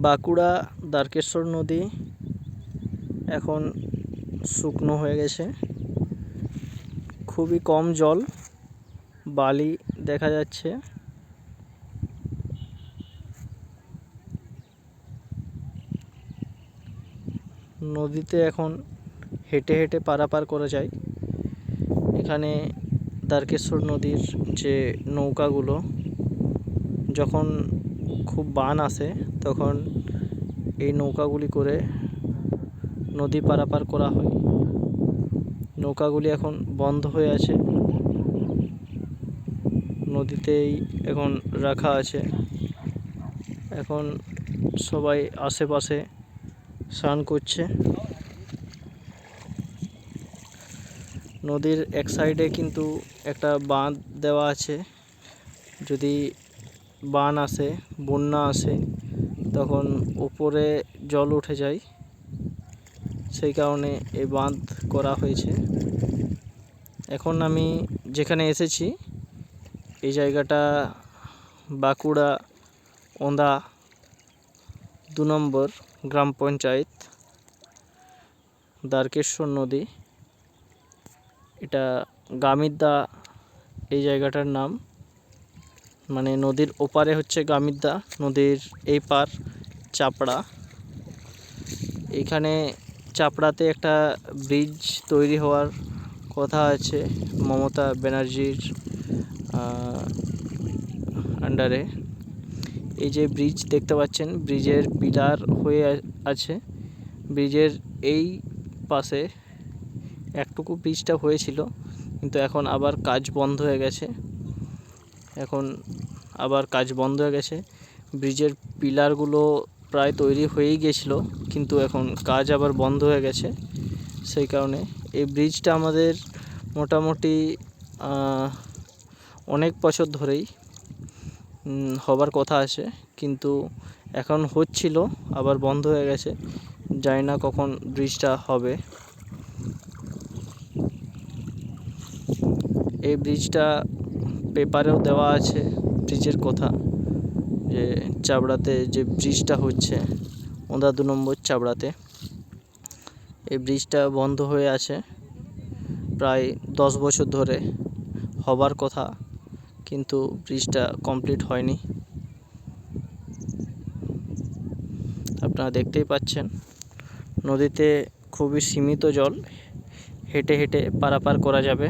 বাঁকুড়া দ্বারকেশ্বর নদী এখন শুকনো হয়ে গেছে। খুবই কম জল, বালি দেখা যাচ্ছে। নদীতে এখন হেঁটে হেঁটে পারাপার করা যায়। এখানে দ্বারকেশ্বর নদীর যে নৌকাগুলো, যখন খুব বান আসে তখন এই নৌকাগুলি করে নদী পারাপার করা হয়। নৌকাগুলি এখন বন্ধ হয়ে আছে। নদীতেই এখন রাখা আছে। এখন সবাই আশেপাশে স্নান করছে। নদীর এক সাইডে কিন্তু একটা বাঁধ দেওয়া আছে। যদি বান আসে, বন্যা আসে তখন উপরে জল উঠে যায়। সেই কারণে এই বাঁধ করা হয়েছে। এখন আমি যেখানে এসেছি, এই জায়গাটা বাঁকুড়া ওন্দা দু নম্বর গ্রাম পঞ্চায়েত, দ্বারকেশ্বর নদী। এটা গামিদ্দা এই জায়গাটার নাম। মানে নদীর ওপারে হচ্ছে গামিদ্দা, নদীর এই পার চাপড়া। এইখানে চাপড়াতে একটা ব্রিজ তৈরি হওয়ার কথা আছে মমতা ব্যানার্জির আন্ডারে এই যে ব্রিজ দেখতে পাচ্ছেন, ব্রিজের পিলার হয়ে আছে। ব্রিজের এই পাশে একটুকু ব্রিজটা হয়েছিল, কিন্তু এখন আবার কাজ বন্ধ হয়ে গেছে। এখন আবার কাজ বন্ধ হয়ে গেছে। ব্রিজের পিলারগুলো প্রায় তৈরি হয়েই গেছিল, কিন্তু এখন কাজ আবার বন্ধ হয়ে গেছে। সেই কারণে এই ব্রিজটা আমাদের মোটামুটি অনেক বছর ধরেই হবার কথা আছে। কিন্তু এখন হচ্ছিল, আবার বন্ধ হয়ে গেছে। জানি না কখন ব্রিজটা হবে। এই ব্রিজটা পেপারেও দেওয়া আছে ব্রিজের কথা, যে চাবড়াতে যে ব্রিজটা হচ্ছে, ওদা দু নম্বর চাবড়াতে। এই ব্রিজটা বন্ধ হয়ে আছে প্রায় দশ বছর ধরে হবার কথা, কিন্তু ব্রিজটা কমপ্লিট হয়নি। আপনারা দেখতেই পাচ্ছেন, নদীতে খুবই সীমিত জল, হেঁটে হেঁটে পারাপার করা যাবে।